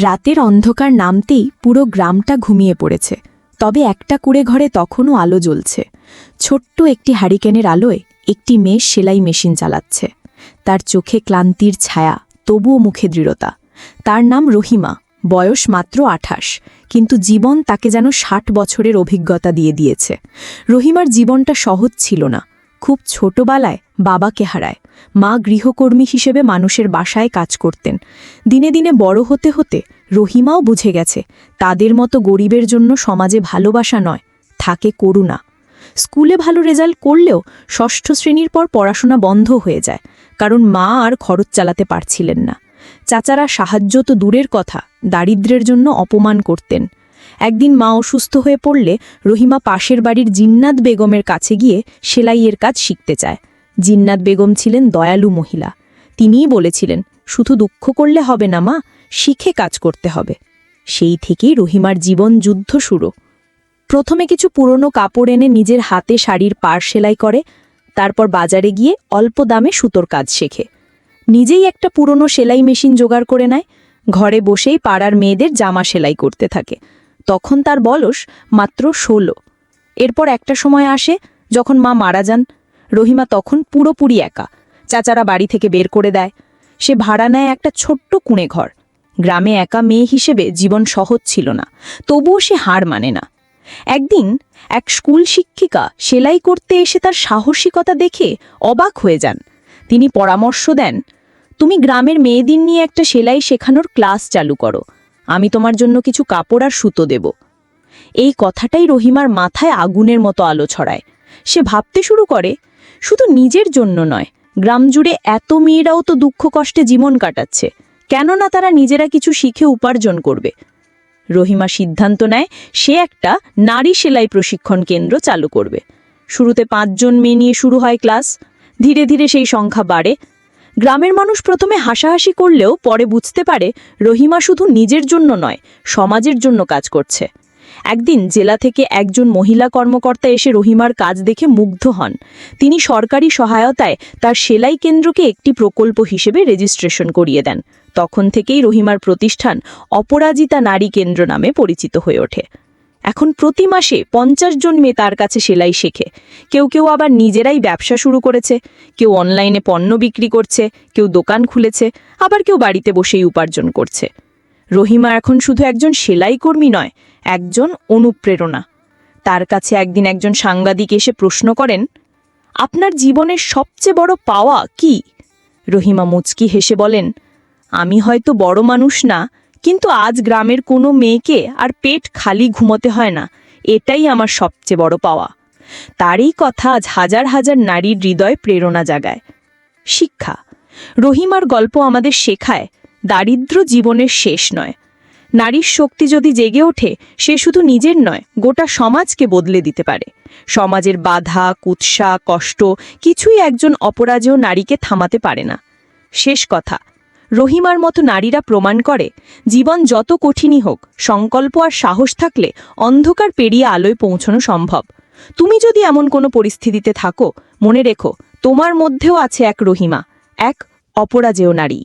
রাতের অন্ধকার নামতেই পুরো গ্রামটা ঘুমিয়ে পড়েছে। তবে একটা কুড়ে ঘরে তখনও আলো জ্বলছে। ছোট্ট একটি হারিকেনের আলোয় একটি মেয়ে সেলাই মেশিন চালাচ্ছে। তার চোখে ক্লান্তির ছায়া, তবুও মুখে দৃঢ়তা। তার নাম রহিমা, বয়স মাত্র আঠাশ, কিন্তু জীবন তাকে যেন ষাট বছরের অভিজ্ঞতা দিয়ে দিয়েছে। রহিমার জীবনটা সহজ ছিল না। খুব ছোটবেলায় বাবাকে হারায়। মা গৃহকর্মী হিসেবে মানুষের বাসায় কাজ করতেন। দিনে দিনে বড় হতে হতে রহিমাও বুঝে গেছে, তাদের মতো গরিবের জন্য সমাজে ভালোবাসা নয়, থাকে করুণা। স্কুলে ভালো রেজাল্ট করলেও ষষ্ঠ শ্রেণির পর পড়াশোনা বন্ধ হয়ে যায়, কারণ মা আর খরচ চালাতে পারছিলেন না। চাচারা সাহায্য তো দূরের কথা দারিদ্র্যের জন্য অপমান করতেন। একদিন মা অসুস্থ হয়ে পড়লে রহিমা পাশের বাড়ির জিন্নাত বেগমের কাছে গিয়ে সেলাইয়ের কাজ শিখতে চায়। জিন্নাত বেগম ছিলেন দয়ালু মহিলা। তিনিই বলেছিলেন, শুধু দুঃখ করলে হবে না মা, শিখে কাজ করতে হবে। সেই থেকেই রহিমার জীবন যুদ্ধ শুরু। প্রথমে কিছু পুরনো কাপড় এনে নিজের হাতে শাড়ির পার সেলাই করে, তারপর বাজারে গিয়ে অল্প দামে সুতোর কাজ শেখে। নিজেই একটা পুরনো সেলাই মেশিন জোগাড় করে নেয়, ঘরে বসেই পাড়ার মেয়েদের জামা সেলাই করতে থাকে। তখন তার বয়স মাত্র ষোলো। এরপর একটা সময় আসে, যখন মা মারা যান রহিমা তখন পুরোপুরি একা। চাচারা বাড়ি থেকে বের করে দেয়। সে ভাড়া নেয় একটা ছোট্ট কুঁড়ে ঘর। গ্রামে একা মেয়ে হিসেবে জীবন সহজ ছিল না, তবুও সে হার মানে না। একদিন এক স্কুল শিক্ষিকা সেলাই করতে এসে তার সাহসিকতা দেখে অবাক হয়ে যান। তিনি পরামর্শ দেন, তুমি গ্রামের মেয়েদের নিয়ে একটা সেলাই শেখানোর ক্লাস চালু করো। আমি তোমার জন্য কিছু কাপড় আর সুতো দেব। এই কথাটাই রহিমার মাথায় আগুনের মতো আলো ছড়ায়। সে ভাবতে শুরু করে শুধু নিজের জন্য নয়, গ্রাম জুড়ে এত মেয়েরাও তো দুঃখ কষ্টে জীবন কাটাচ্ছে। কেননা তারা নিজেরা কিছু শিখে উপার্জন করবে। রহিমা সিদ্ধান্ত নেয়, সে একটা নারী সেলাই প্রশিক্ষণ কেন্দ্র চালু করবে। শুরুতে পাঁচজন মেয়ে নিয়ে শুরু হয় ক্লাস। ধীরে ধীরে সেই সংখ্যা বাড়ে। গ্রামের মানুষ প্রথমে হাসাহাসি করলেও পরে বুঝতে পারে, রহিমা শুধু নিজের জন্য নয়, সমাজের জন্য কাজ করছে। একদিন জেলা থেকে একজন মহিলা কর্মকর্তা এসে রহিমার কাজ দেখে মুগ্ধ হন। তিনি সরকারি সহায়তায় তার সেলাই কেন্দ্রকে একটি প্রকল্প হিসেবে রেজিস্ট্রেশন করিয়ে দেন। তখন থেকেই রহিমার প্রতিষ্ঠান অপরাজিতা নারী কেন্দ্র নামে পরিচিত হয়ে ওঠে। এখন প্রতি মাসে পঞ্চাশ জন মেয়ে তার কাছে সেলাই শেখে। কেউ কেউ আবার নিজেরাই ব্যবসা শুরু করেছে। কেউ অনলাইনে পণ্য বিক্রি করছে, কেউ দোকান খুলেছে, আবার কেউ বাড়িতে বসেই উপার্জন করছে। রহিমা এখন শুধু একজন সেলাই কর্মী নয়, একজন অনুপ্রেরণা। তার কাছে একদিন একজন সাংবাদিক এসে প্রশ্ন করেন, আপনার জীবনের সবচেয়ে বড় পাওয়া কি? রহিমা মুচকি হেসে বলেন, আমি হয়তো বড় মানুষ না, কিন্তু আজ গ্রামের কোনো মেয়েকে আর পেট খালি ঘুমোতে হয় না, এটাই আমার সবচেয়ে বড় পাওয়া। তারই কথা আজ হাজার হাজার নারীর হৃদয় প্রেরণা জাগায়। শিক্ষা। রহিমার গল্প আমাদের শেখায় দারিদ্র জীবনের শেষ নয়। নারীর শক্তি যদি জেগে ওঠে, সে শুধু নিজের নয়, গোটা সমাজকে বদলে দিতে পারে। সমাজের বাধা, কুৎসা, কষ্ট কিছুই একজন অপরাজেয় নারীকে থামাতে পারে না। শেষ কথা, রহিমার মতো নারীরা প্রমাণ করে, জীবন যত কঠিনই হোক, সংকল্প আর সাহস থাকলে অন্ধকার পেরিয়ে আলোয় পৌঁছানো সম্ভব। তুমি যদি এমন কোনো পরিস্থিতিতে থাকো, মনে রেখো, তোমার মধ্যেও আছে এক রহিমা, এক অপরাজেয় নারী।